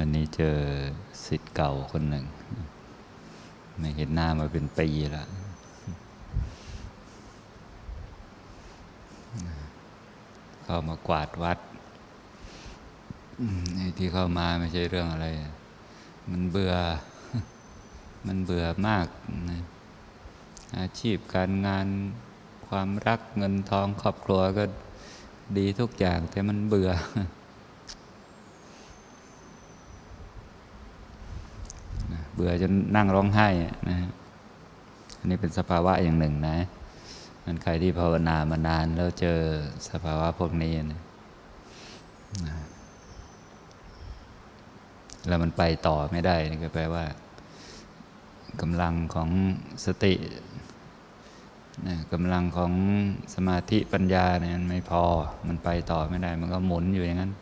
วันนี้เจอสิทธิ์เก่าคนหนึ่ง ไม่เห็นหน้ามาเป็นปีล้วเข้ามากวาดวัดไอ้ที่เข้ามาไม่ใช่เรื่องอะไร มันเบื่อ มันเบื่อมากนะอาชีพการงานความรักเงินทองครอบครัวก็ดีทุกอย่าง แต่มันเบื่อ นะ เบื่อจนนั่งร้องไห้อะนะฮะอันนี้เป็นสภาวะอย่างหนึ่งนะ มันใครที่ภาวนามานานแล้วเจอสภาวะพวกนี้นะนะแล้วมันไปต่อไม่ได้นี่ก็แปลว่ากำลังของสตินะกำลังของสมาธิปัญญาเนี่ยมันไม่พอ มันไปต่อไม่ได้ มันก็หมุนอยู่อย่างนั้น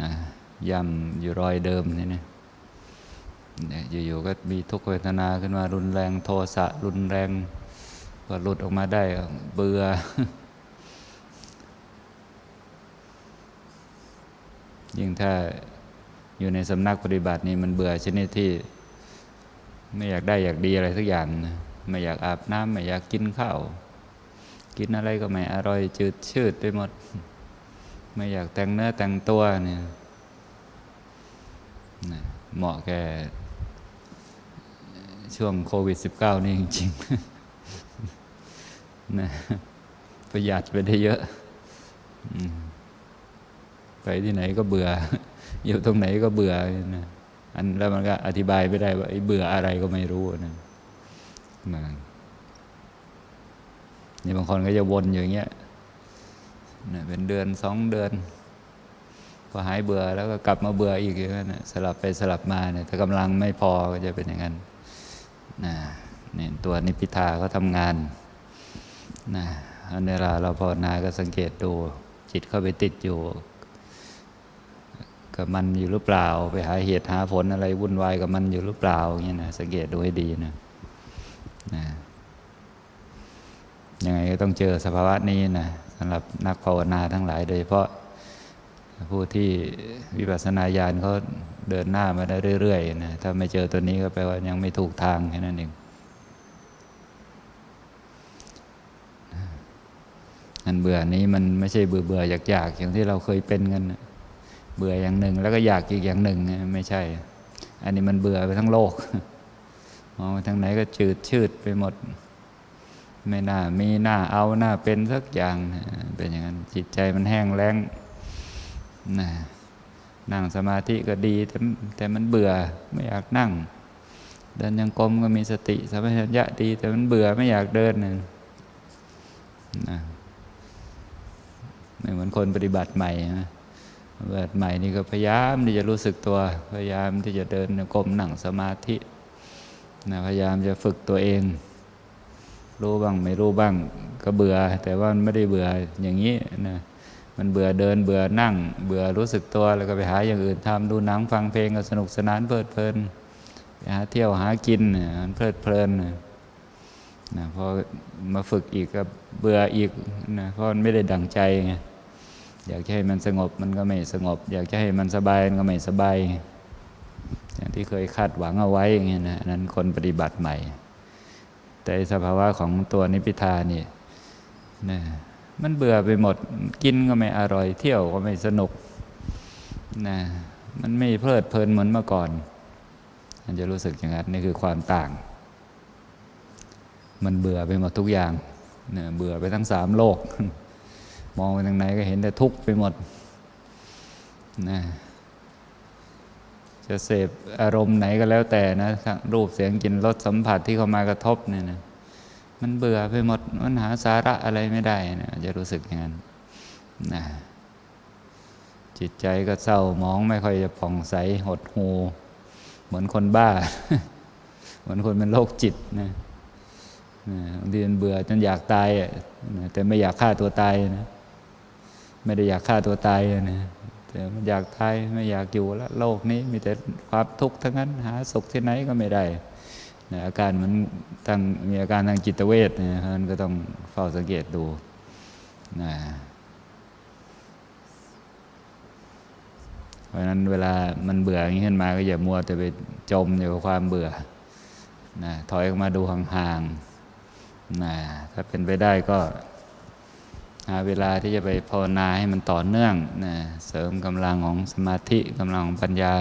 นะย่ำอยู่รอยเดิมนี่นะ เนี่ยอยู่ๆก็มีทุกขเวทนาขึ้นมารุนแรงโทสะรุนแรงก็หลุดออกมาได้เบื่อยิ่งถ้าอยู่ในสำนักปฏิบัตินี่มันเบื่อชนิดที่ ไม่อยากได้อยากดีอะไรสักอย่างนะไม่อยากอาบน้ำไม่อยากกินข้าว กินอะไรก็ไม่อร่อยจืดชืดไปหมด ไม่อยากแต่งเนื้อแต่งตัวเนี่ยเหมาะแก่ ช่วงโควิด -19 นี่จริงๆนะประหยัดไปได้เยอะ ไปที่ไหนก็เบื่อ อยู่ตรงไหนก็เบื่อนะอันแล้วมันก็อธิบายไม่ได้ว่าเบื่ออะไรก็ไม่รู้นะนะนี่บางคนก็จะวนอยู่อย่างเงี้ยนะเป็นเดือนสองเดือน พอหายเบื่อแล้วก็กลับมาเบื่ออีกอย่างนั้นสลับไปสลับมาเนี่ยถ้ากำลังไม่พอก็จะเป็นอย่างนั้น นะนี่ตัวนิพิทาเขาทำงานนะอันเวลาเราภาวนาก็สังเกตดู จิตเข้าไปติดอยู่ กับมันอยู่หรือเปล่า ไปหาเหตุหาผลอะไรวุ่นวายกับมันอยู่หรือเปล่าอย่างเงี้ยนะสังเกตดูให้ดีนะนะยังไงก็ต้องเจอสภาวะนี้นะสำหรับนักภาวนาทั้งหลายโดยเฉพาะผู้ที่วิปัสสนาญาณเขา เดินหน้ามาได้เรื่อยๆนะถ้าไม่เจอตัวนี้ก็แปลว่ายังไม่ถูกทางแค่นั้นเองอันเบื่อนี้มันไม่ใช่เบื่อเบื่ออยากอยากๆอย่างที่เราเคยเป็นกันเบื่ออย่างหนึ่ง แล้วก็อยากอีกอย่างหนึ่งไม่ใช่ อันนี้มันเบื่อไปทั้งโลกมองไปทางไหนก็จืดชืดไปหมด ไม่น่ามีหน้าเอาหน้าเป็นสักอย่างเป็นอย่างนั้นจิตใจมันแห้งแล้งนะ นั่งสมาธิก็ดีแต่แต่มันเบื่อไม่อยากนั่ง เดินยังกรมก็มีสติสัมปชัญญะดี แต่มันเบื่อไม่อยากเดินนะนะไม่เหมือนคนปฏิบัติใหม่นะปฏิบัติใหม่นี่ก็พยายามที่จะรู้สึกตัว พยายามที่จะเดินกรมนั่งสมาธินะพยายามจะฝึกตัวเอง รู้บ้างไม่รู้บ้างก็เบื่อ แต่ว่ามันไม่ได้เบื่ออย่างนี้นะ มันเบื่อเดินเบื่อนั่ง เบื่อรู้สึกตัวแล้วก็ไปหาอย่างอื่นทำดูหนังฟังเพลงก็สนุกสนานเพลิดเพลินไปหาเที่ยวหากินเนี่ยมันเพลิดเพลินนะพอมาฝึกอีกก็เบื่ออีกนะเพราะมันไม่ได้ดังใจไงอยากจะให้มันสงบมันก็ไม่สงบ อยากจะให้มันสบายมันก็ไม่สบายอย่างที่เคยคาดหวังเอาไว้อย่างเงี้ยนะอันนั้นคนปฏิบัติใหม่ แต่สภาวะของตัวนิพพิทานี่นะ มันเบื่อไปหมด กินก็ไม่อร่อย เที่ยวก็ไม่สนุกนะมันไม่เพลิดเพลินเหมือนเมื่อก่อน มันจะรู้สึกอย่างนั้นนี่คือความต่าง มันเบื่อไปหมดทุกอย่างนะเบื่อไปทั้งสามโลก มองไปทางไหนก็เห็นแต่ทุกข์ไปหมดนะจะเสพอารมณ์ไหนก็แล้วแต่นะรูปเสียงกลิ่นรสสัมผัสที่เข้ามากระทบเนี่ยนะ มันเบื่อไปหมดมันหาสาระอะไรไม่ได้นะจะรู้สึกอย่างนั้นนะจิตใจก็เศร้ามองไม่ค่อยจะผ่องใสหดหู เหมือนคนบ้า เหมือนคนเป็นโรคจิตนะบางทีมันเบื่อจนอยากตายอะนะแต่ไม่อยากฆ่าตัวตายนะไม่ได้อยากฆ่าตัวตายนะแต่มันอยากตายไม่อยากอยู่แล้วโลกนี้มีแต่ความทุกข์ทั้งนั้น หาสุขที่ไหนก็ไม่ได้ นะอาการมันตั้งมีอาการทางจิตเวชนะมันก็ต้องเฝ้าสังเกตดูนะเพราะนั้นเวลามันเบื่ออย่างนี้ขึ้นมา ก็อย่ามัวแต่ไปจมอยู่กับความเบื่อนะถอยออกมาดูห่างๆนะถ้าเป็นไปได้ก็หาเวลาที่จะไปภาวนาให้มันต่อเนื่องนะเสริมกำลังของสมาธิกำลังของปัญญา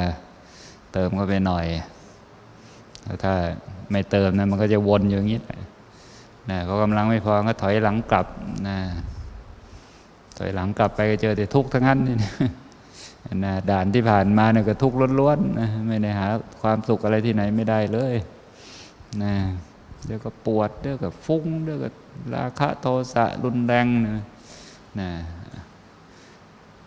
เติมเข้าไปหน่อยแล้วถ้า ไม่เติมนะมันก็จะวนอยู่อย่างนี้นะเขากำลังไม่พอก็ถอยหลังกลับนะถอยหลังกลับไปก็เจอแต่ทุกข์ทั้งนั้นนะนะด่านที่ผ่านมาเนี่ยก็ทุกข์ล้วนๆนะไม่ได้หาความสุขอะไรที่ไหนไม่ได้เลยนะเดี๋ยวก็ปวดเดี๋ยวก็ฟุ้งเดี๋ยวก็ราคะโทสะรุนแรงนะนะ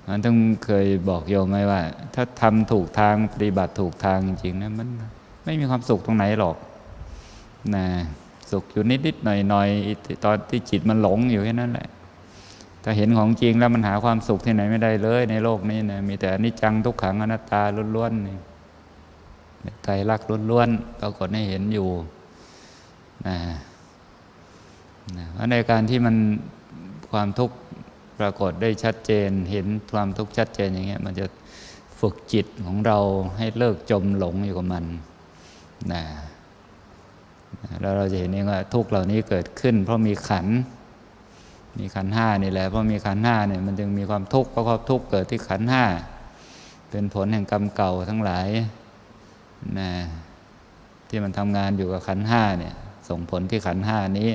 มันต้องเคยบอกโยมไหมว่า ถ้าทำถูกทางปฏิบัติถูกทางจริงๆนะมันไม่มีความสุขตรงไหนหรอก นะสุขอยู่นิดๆหน่อยๆตอนที่จิตมันหลงอยู่แค่นั้นแหละ ถ้าเห็นของจริงแล้วมันหาความสุขที่ไหนไม่ได้เลย ในโลกนี้นะมีแต่นิจจังทุกขังอนัตตาล้วนๆนี่ไตรลักล้วนๆปรากฏให้เห็นอยู่นะนะเพราะในการที่มันความทุกข์ปรากฏได้ชัดเจน เห็นความทุกข์ชัดเจนอย่างเงี้ยมันจะฝึกจิตของเราให้เลิกจมหลงอยู่กับมันนะ แล้วเราจะเห็นเองว่าทุกเหล่านี้เกิดขึ้น เพราะมีขัน มีขันห้านี่แหละ เพราะมีขันห้าเนี่ยมันจึงมีความทุกข์เพราะความทุกข์เกิดที่ขันห้า เป็นผลแห่งกรรมเก่าทั้งหลายนะที่มันทำงานอยู่กับขันห้าเนี่ยส่งผลที่ขันห้านี้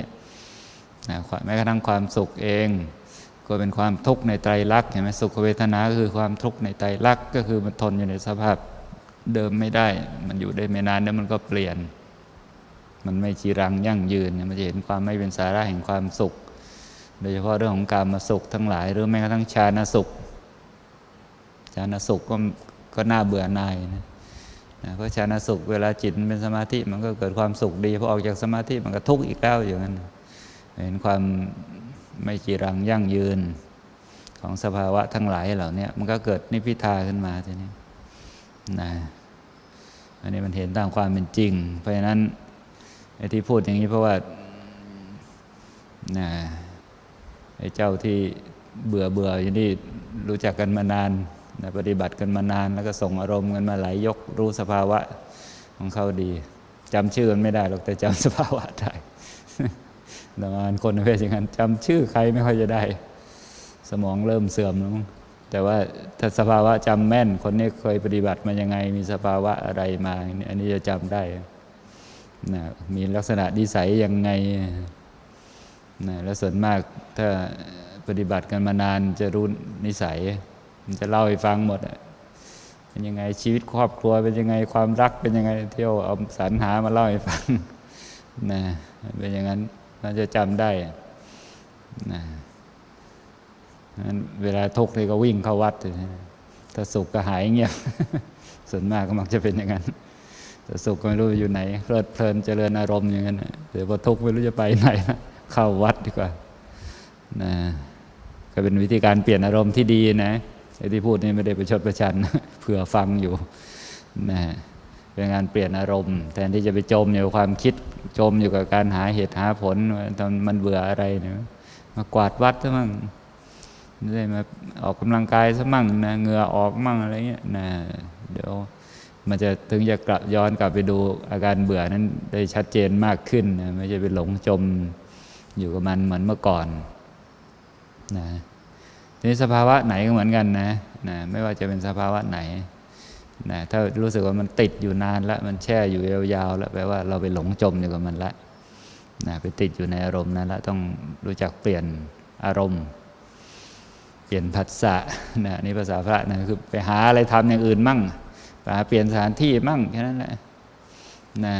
นะแม้กระทั่งความสุขเอง ก็เป็นความทุกข์ในไตรลักษณ์เห็นไหมสุขเวทนาคือความทุกข์ในไตรลักษณ์ก็คือมันทนอยู่ในสภาพเดิมไม่ได้ มันอยู่ได้ไม่นานแล้วมันก็เปลี่ยน มันไม่จีรังยั่งยืนมันจะเห็นความไม่เป็นสาระแห่งความสุข โดยเฉพาะเรื่องของการมาสุขทั้งหลาย หรือแม้กระทั่งฌานสุขฌานสุขก็ก็น่าเบื่อหน่ายนะนะเพราะฌานสุขเวลาจิตเป็นสมาธิมันก็เกิดความสุขดีพอออกจากสมาธิมันก็ทุกข์อีกแล้วอย่างนั้นเห็นความไม่จีรังยั่งยืนของสภาวะทั้งหลายเหล่านี้มันก็เกิดนิพพิทาขึ้นมาทีนี้นะอันนี้มันเห็นตามความเป็นจริง เพราะฉะนั้น ไอ้ที่พูดอย่างนี้เพราะว่านะไอ้เจ้าที่เบื่อเบื่ออย่างนี้รู้จักกันมานานนะปฏิบัติกันมานาน แล้วก็ส่งอารมณ์กันมาหลายยกรู้สภาวะของเขาดีจำชื่อมันไม่ได้หรอกแต่จำสภาวะได้แต่มานคนประเภทอย่างนั้นจำชื่อใครไม่ค่อยจะได้ สมองเริ่มเสื่อมแล้วมั้งแต่ว่าถ้าสภาวะจำแม่น คนนี้เคยปฏิบัติมายังไง มีสภาวะอะไรมา อันนี้จะจำได้ นะมีลักษณะนิสัยยังไงนะแล้วส่วนมากถ้าปฏิบัติกันมานานจะรู้นิสัย มันจะเล่าให้ฟังหมดเป็นยังไงชีวิตครอบครัวเป็นยังไงความรักเป็นยังไงเที่ยวเอาสรรหามาเล่าให้ฟังนะเป็นอย่างนั้นเราจะจำได้นะนั้นเวลาทุกข์เลยก็วิ่งเข้าวัดถ้าสุขก็หายเงียบส่วนมากก็มักจะเป็นอย่างนั้น แต่สุขก็ไม่รู้อยู่ไหนเพลิดเพลินเจริญอารมณ์อย่างนั้นเดี๋ยวพอทุกข์ไม่รู้จะไปไหนเข้าวัดดีกว่านะก็เป็นวิธีการเปลี่ยนอารมณ์ที่ดีนะไอ้ที่พูดนี่ไม่ได้ประชดประชันเผื่อฟังอยู่นะเป็นการเปลี่ยนอารมณ์ แทนที่จะไปจมอยู่กับความคิดจมอยู่กับการหาเหตุหาผลตอนมันเบื่ออะไรเนี่ยมากวาดวัดซะมั่งได้มาออกกำลังกายซะมั่งนะเหงื่อออกมั่งอะไรเงี้ยนะเดี๋ยว มันจะถึงจะกลับย้อนกลับไปดูอาการเบื่อนั้นได้ชัดเจนมากขึ้นนะไม่ใช่ไปหลงจมอยู่กับมันเหมือนเมื่อก่อนนะทีนี้สภาวะไหนก็เหมือนกันนะนะ ไม่ว่าจะเป็นสภาวะไหนนะถ้ารู้สึกว่ามันติดอยู่นานแล้วมันแช่อยู่ยาวๆแล้วแปลว่าเราไปหลงจมอยู่กับมันละนะไปติดอยู่ในอารมณ์นั้นแล้วต้องรู้จักเปลี่ยนอารมณ์ เปลี่ยนผัสสะนะนี่ภาษาพระนะคือไปหาอะไรทำอย่างอื่นมั่ง ปหาเปลี่ยนสถานที่มั่งแค่นั้นแหละนะ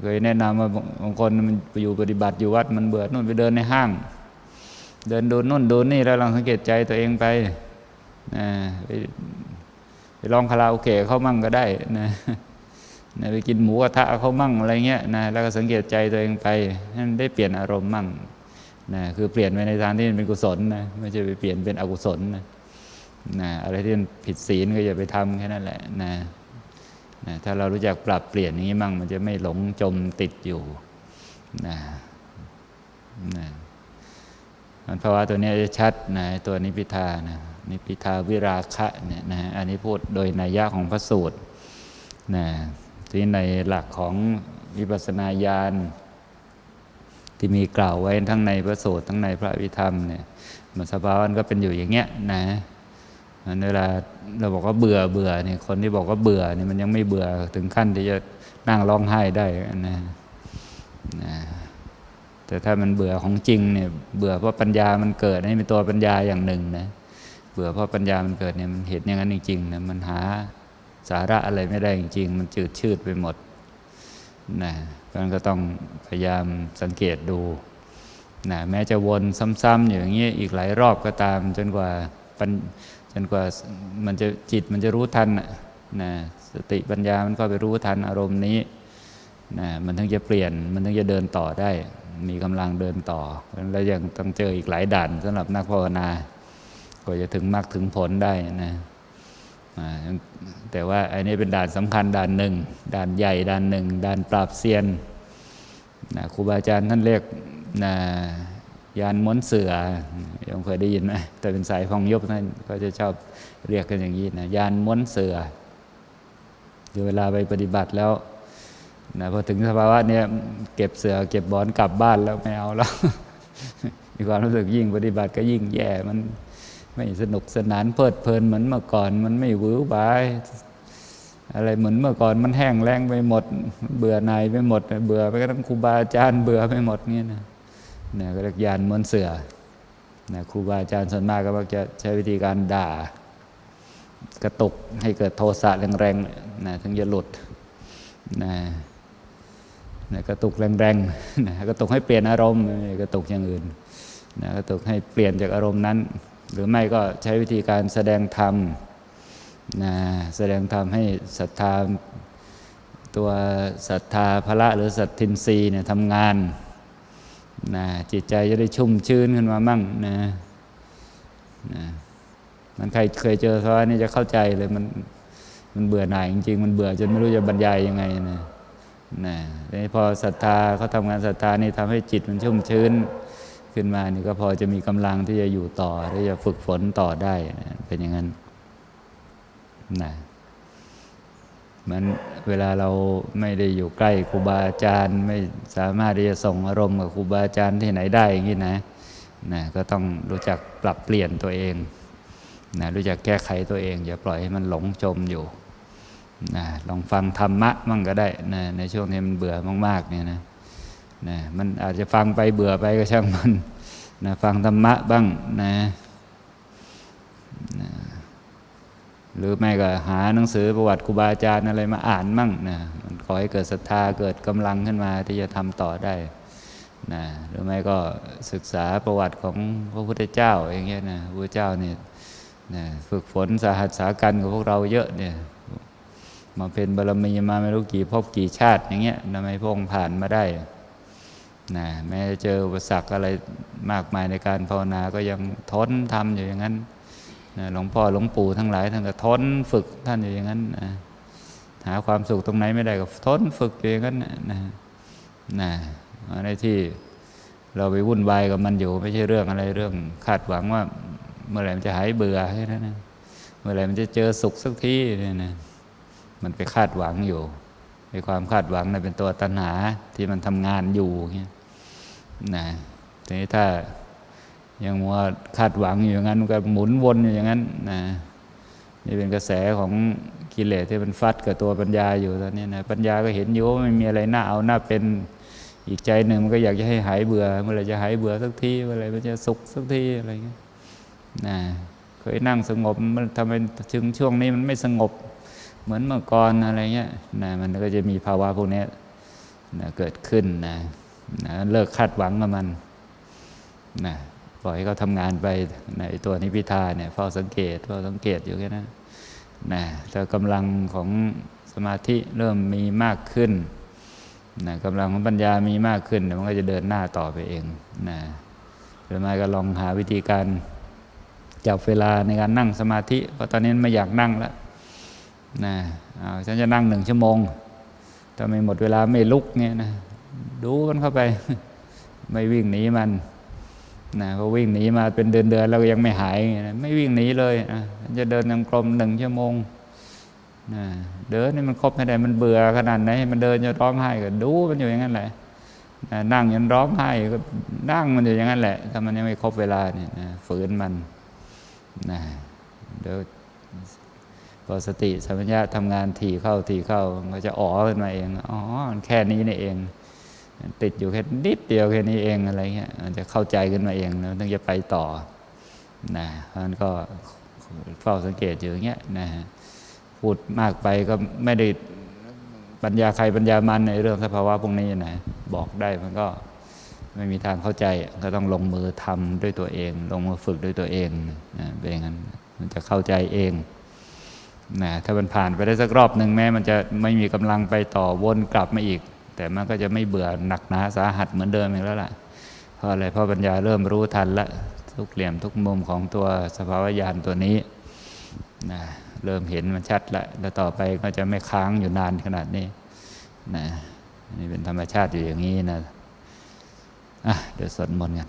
เคยแนะนำว่าบางคนมันอยู่ปฏิบัติอยู่วัดมันเบื่อนู่นไปเดินในห้าง เดินดูนู่นดูนี่แล้วลองสังเกตใจตัวเองไปนะไปไปลองคาราโอเกะเขามั่งก็ได้นะนะไปกินหมูกระทะเขามั่งอะไรเงี้ยนะแล้วก็สังเกตใจตัวเองไปให้ได้เปลี่ยนอารมณ์มั่งนะคือเปลี่ยนไปในทางที่เป็นกุศลนะไม่ใช่ไปเปลี่ยนเป็นอกุศลนะ นะอะไรที่มันผิดศีลก็อย่าไปทำแค่นั้นแหละนะนะถ้าเรารู้จักปรับเปลี่ยนอย่างนี้มั่งมันจะไม่หลงจมติดอยู่นะนะมันภาวะตัวนี้จะชัดนะตัวนิพพิทานะนิพพิทาวิราคะเนี่ยนะฮะอันนี้พูดโดยนัยยะของพระสูตรนะที่ในหลักของวิปัสสนาญาณที่มีกล่าวไว้ทั้งในพระสูตรทั้งในพระอภิธรรมเนี่ยมันสภาวะมันก็เป็นอยู่อย่างเงี้ยนะ มันเวลาเราบอกว่าเบื่อเบื่อเนี่ยคนที่บอกว่าเบื่อเนี่ยมันยังไม่เบื่อถึงขั้นที่จะนั่งร้องไห้ได้นะนะแต่ถ้ามันเบื่อของจริงเนี่ย เบื่อเพราะปัญญามันเกิดนี่เป็นตัวปัญญาอย่างหนึ่งนะเบื่อเพราะปัญญามันเกิดเนี่ยมันเห็นอย่างนั้นจริงๆนะมันหาสาระอะไรไม่ได้จริง ๆ มันจืดชืดไปหมดนะมันก็ต้องพยายามสังเกตดูนะแม้จะวนซ้ำๆอย่างนี้อีกหลายรอบก็ตามจนกว่าปัญ จนกว่ามันจะจิตมันจะรู้ทันนะสติปัญญามันก็ไปรู้ทันอารมณ์นี้นะมันถึงจะเปลี่ยนมันถึงจะเดินต่อได้ มีกำลังเดินต่อ แล้วยังต้องเจออีกหลายด่านสำหรับนักภาวนากว่าจะถึงมรรคถึงผลได้นะแต่ว่าอันนี้เป็นด่านสำคัญด่านหนึ่งด่านใหญ่ด่านหนึ่งด่านปราบเซียนนะครูบาอาจารย์ท่านเรียกนะ ยานม้วนเสือยังเคยได้ยินไหมแต่เป็นสายพองยบท่านก็จะชอบเรียกกันอย่างนี้นะยานม้วนเสือคือเวลาไปปฏิบัติแล้วนะพอถึงสภาวะเนี้ยเก็บเสือเก็บบอนกลับบ้านแล้วไม่เอาแล้ว มีความรู้สึกยิ่งปฏิบัติก็ยิ่งแย่มันไม่สนุกสนานเพลิดเพลินเหมือนเมื่อก่อน มันไม่หวือหวายอะไรเหมือนเมื่อก่อนมันแห้งแล้งไปหมด เบื่อหน่ายไปหมด เบื่อไปกระทั่งครูบาอาจารย์เบื่อไปหมดเงี้ยนะ นี่ยก็เรียกยานม้วนเสือนะครูบาอาจารย์ส่วนมากก็มักจะใช้วิธีการด่า กระตุกให้เกิดโทสะแรงๆนะถึงจะหลุดนะนะกระตุกแรงๆนะกระตุกให้เปลี่ยนอารมณ์กระตุกอย่างอื่นนะกระตุกให้เปลี่ยนจากอารมณ์นั้น หรือไม่ก็ใช้วิธีการแสดงธรรมนะแสดงธรรมให้ศรัทธาตัวศรัทธาพละหรือสัตทินรีเนี่ยทำงาน นะจิตใจจะได้ชุ่มชื้นขึ้นมามั่งนะนะมันใครเคยเจอเขานี่จะเข้าใจเลยมันมันเบื่อหน่ายจริงๆ มันเบื่อจนไม่รู้จะบรรยายยังไงนะนะทีนี้พอศรัทธาเขาทำงานศรัทธานี่ทำให้จิตมันชุ่มชื้นขึ้นมานี่ก็พอจะมีกำลังที่จะอยู่ต่อที่จะฝึกฝนต่อได้นะเป็นอย่างนั้นนะ มือนเวลาเราไม่ได้อยู่ใกล้ครูบาอาจารย์ ไม่สามารถที่จะส่งอารมณ์กับครูบาอาจารย์ที่ไหนได้อย่างนี้นะนะก็ต้องรู้จักปรับเปลี่ยนตัวเองนะรู้จักแก้ไขตัวเอง อย่าปล่อยให้มันหลงจมอยู่นะลองฟังธรรมะมั่งก็ได้นะในช่วงที่มันเบื่อมากๆเนี่ยนะนะมันอาจจะฟังไปเบื่อไปก็ช่างมันนะฟังธรรมะบ้างนะนะ หรือไม่ก็หาหนังสือประวัติครูบาอาจารย์อะไรมาอ่านมั่งนะมันขอให้เกิดศรัทธาเกิดกำลังขึ้นมาที่จะทำต่อได้นะหรือไม่ก็ศึกษาประวัติของพระพุทธเจ้าอย่างเงี้ยนะพระพุทธเจ้าเนี่ยนะฝึกฝนสาหัสสากันกับพวกเราเยอะเนี่ยมาเป็นบารมีมาไม่รู้กี่ภพกี่ชาติอย่างเงี้ยทำไมพระองค์ผ่านมาได้นะแม้จะเจออุปสรรคอะไรมากมายในการภาวนาก็ยังทนทำอยู่อย่างนั้น หลวงพ่อหลวงปู่ทั้งหลายท่านก็ทนฝึกท่านอยู่อย่างนั้นนะหาความสุขตรงไหนไม่ได้ก็ทนฝึกอย่างนั้นนะนะในที่เราไปวุ่นวายกับมันอยู่ ไม่ใช่เรื่องอะไรเรื่องคาดหวังว่า เมื่อไหร่มันจะหายเบื่อแค่นั้นนะเมื่อไหร่มันจะเจอสุขสักทีเนี่ยนะมันไปคาดหวังอยู่ในความคาดหวังนะเป็นตัวตัณหาที่มันทำงานอยู่เงี้ยนะทีนี้ถ้า ยังมัวคาดหวังอยู่อย่างนั้นมันก็หมุนวนอยู่อย่างนั้นนะนี่เป็นกระแสของกิเลสที่มันฟัดกับตัวปัญญาอยู่ตอนนี้นะปัญญาก็เห็นอยู่ว่าไม่มีอะไรน่าเอาน่าเป็นอีกใจหนึ่งมันก็อยากจะให้หายเบื่อเมื่อไรจะหายเบื่อสักทีเมื่อไรมันจะสุขสักทีอะไรเงี้ยนะเคยนั่งสงบมันทำไมถึงช่วงนี้มันไม่สงบเหมือนเมื่อก่อนอะไรเงี้ยนะมันก็จะมีภาวะพวกนี้นะเกิดขึ้นนะนะเลิกคาดหวังกับมันนะ ปล่อยให้เขาทำงานไปในตัวนิพิทาเนี่ยเฝ้าสังเกตเฝ้าสังเกตอยู่แค่นั้นนะแต่กำลังของสมาธิเริ่มมีมากขึ้นนะกำลังของปัญญามีมากขึ้นมันก็จะเดินหน้าต่อไปเองนะหรือไม่ก็ลองหาวิธีการจับเวลาในการนั่งสมาธิ เพราะตอนนี้ไม่อยากนั่งแล้วนะเอาฉันจะนั่งหนึ่งชั่วโมงถ้าไม่หมดเวลาไม่ลุกเนี่ยนะดูมันเข้าไป ไม่วิ่งหนีมัน นะก็วิ่งหนีมาเป็นเดือนๆแล้วก็ยังไม่หายไม่วิ่งหนีเลยนะจะเดินยังกลมหนึ่งชั่วโมงนะเดินนี่มันครบไม่ได้มันเบื่อขนาดไหนมันเดินจะร้องไห้ก็ดูมันอยู่อย่างนั้นแหละนะนั่งยันร้องไห้ก็นั่งมันอยู่อย่างนั้นแหละถ้ามันยังไม่ครบเวลาเนี่ยนะฝืนมันนะเดี๋ยวพอสติสัมปชัญญะทำงานถี่เข้าถี่เข้ามันก็จะอ๋อขึ้นมาเองอ๋อมันแค่นี้นี่เอง ติดอยู่แค่นิดเดียวแค่นี้เองอะไรเงี้ยมันจะเข้าใจขึ้นมาเองแล้วถึงจะไปต่อนะเพราะฉะนั้นก็เฝ้าสังเกตอยู่อย่างเงี้ยนะฮะพูดมากไปก็ไม่ได้ปัญญาใครปัญญามันในเรื่องสภาวะพวกนี้นะบอกได้มันก็ไม่มีทางเข้าใจก็ต้องลงมือทำด้วยตัวเอง ลงมือฝึกด้วยตัวเองนะเป็นอย่างนั้นมันจะเข้าใจเองนะถ้ามันผ่านไปได้สักรอบหนึ่งแม้มันจะไม่มีกำลังไปต่อวนกลับมาอีก แต่มันก็จะไม่เบื่อหนักหนาสาหัสเหมือนเดิมอีกแล้วล่ะเพราะอะไรเพราะปัญญาเริ่มรู้ทันละทุกเหลี่ยมทุกมุมของตัวสภาวะญาณตัวนี้นะเริ่มเห็นมันชัดละแล้วต่อไปก็จะไม่ค้างอยู่นานขนาดนี้นะนี่เป็นธรรมชาติอยู่อย่างนี้นะอะเดี๋ยวสวดมนต์กัน